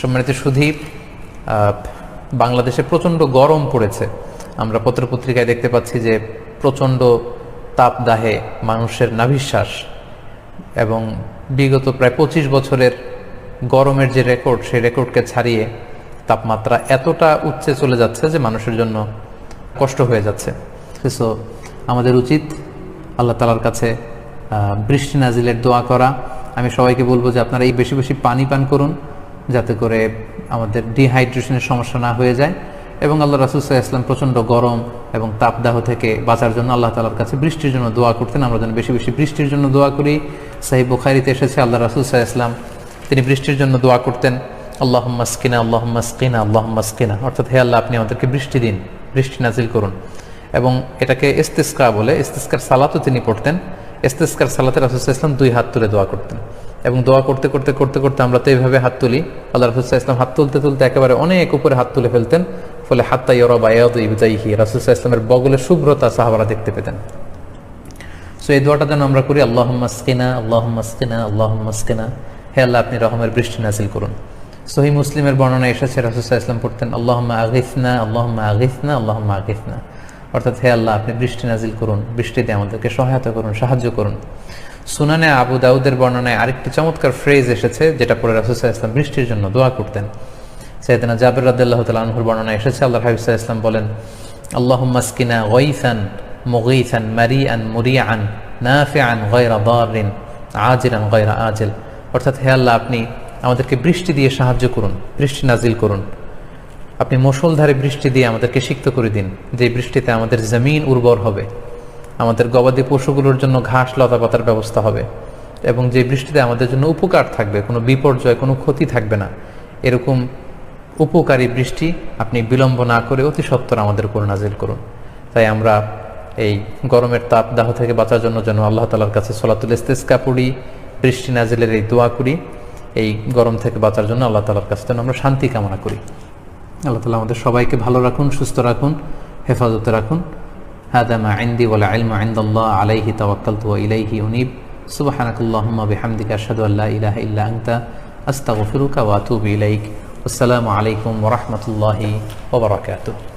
সম্মানিত সুধীপ বাংলাদেশে প্রচণ্ড গরম পড়েছে। আমরা পত্রপত্রিকায় দেখতে পাচ্ছি যে প্রচণ্ড তাপদাহে মানুষের নাভিশ্বাস এবং বিগত প্রায় পঁচিশ বছরের গরমের যে রেকর্ড, সেই রেকর্ডকে ছাড়িয়ে তাপমাত্রা এতটা উচ্চে চলে যাচ্ছে যে মানুষের জন্য কষ্ট হয়ে যাচ্ছে। সো আমাদের উচিত আল্লাহ তালার কাছে বৃষ্টি নাজিলের দোয়া করা। আমি সবাইকে বলব যে আপনারা এই বেশি বেশি পানি পান করুন। যাতে করে আমাদের ডিহাইড্রেশনের সমস্যা না হয়ে যায়। এবং আল্লাহ রাসুসাহ ইসলাম প্রচণ্ড গরম এবং তাপদাহ থেকে বাঁচার জন্য আল্লাহ তালার কাছে বৃষ্টির জন্য দোয়া করতেন। আমরা যেন বেশি বেশি বৃষ্টির জন্য দোয়া করি। সাহিব বুখারিতে এসেছে আল্লাহ রাসুসাহ ইসলাম তিনি বৃষ্টির জন্য দোয়া করতেন আল্লাহ মাস্কিনা আল্লাহ মাস্কিনা আল্লাহ মাস্কিনা অর্থাৎ, হে আল্লাহ, আপনি আমাদেরকে বৃষ্টি দিন, বৃষ্টি নাজিল করুন। এবং এটাকে ইস্তিস্কা বলে, ইস্তিস্কার সালাতও তিনি পড়তেন। ইস্তিস্কার সালাতে রাসুসাহ ইসলাম দুই হাত তুলে দোয়া করতেন। এবং দোয়া করতে করতে করতে করতে আমরা তো এইভাবে হাত তুলি। আল্লাহ রাসুসাহ ইসলাম হাত তুলতে তুলতে একেবারে অনেক উপরে হাত তুলে ফেলতেন। ফলে হাত্তা ইয়রব রাসুসাহ ইসলামের বগলের শুভ্রতা সাহাবারা দেখতে পেতেন। সো এই দোয়াটা যেন আমরা করি আল্লাহ মাস্কিনা আল্লাহ মাস্কিনা আল্লাহ মাস্কিনা হে আল্লাহ, আপনি রহমের বৃষ্টি নাজিল করুন। সহি মুসলিমের বর্ণনা এসেছে রাসুসাহ ইসলাম পড়তেন আল্লাহ আগিফনা আল্লাহ আগিফনা আল্লাহ আগিফনা। অর্থাৎ হে আল্লাহ, আপনি বৃষ্টি নাজিল করুন, বৃষ্টিতে আমাদেরকে সহায়তা করুন, সাহায্য করুন। সুনানে আবু দাউদের বর্ণনায় আরেকটি চমৎকার ফ্রেজ এসেছে, যেটা পরে রাসুসাহ ইসলাম বৃষ্টির জন্য দোয়া করতেন। সৈয়দনা জাবির রাদিল্লাহ তাল আনহুর বর্ণনা এসেছে আল্লাহ হাবিবসাহ ইসলাম বলেন আল্লাহ মাস্কিনা গইসান মুগিসান মারিআন মুরিআন নাফিআন গয়রা দারিন আজিরান গয়রা আজেল। অর্থাৎ হে আল্লাহ, আপনি আমাদেরকে বৃষ্টি দিয়ে সাহায্য করুন, বৃষ্টি নাজিল করুন। আপনি মুষলধারে বৃষ্টি দিয়ে আমাদেরকে সিক্ত করে দিন যে বৃষ্টিতে আমাদের জমিন উর্বর হবে। আমাদের গবাদি পশুগুলোর জন্য ঘাস লতা পাতার ব্যবস্থা হবে এবং যে বৃষ্টিতে আমাদের জন্য উপকার থাকবে, কোনো বিপর্যয়, কোনো ক্ষতি থাকবে না। এরকম উপকারী বৃষ্টি আপনি বিলম্ব না করে অতি সত্বর আমাদের উপর নাজিল করুন। তাই আমরা এই গরমের তাপ দাহ থেকে বাঁচার জন্য যেন আল্লাহ তালার কাছে সলাতুল ইস্তেস্কা পড়ি, বৃষ্টি নাজিলের এই দোয়া করি, এই গরম থেকে বাঁচার জন্য আল্লাহ তালার কাছে যেন আমরা শান্তি কামনা করি। আল্লাহ তালা আমাদের সবাইকে ভালো রাখুন, সুস্থ রাখুন, হেফাজতে রাখুন। هذا ما عندي والعلم عند الله عليه توكلت وإليه أنيب. سبحانك اللهم بحمدك أشهد أن لا إله إلا أنت أستغفرك وأتوب إليك. والسلام عليكم ورحمة الله وبركاته.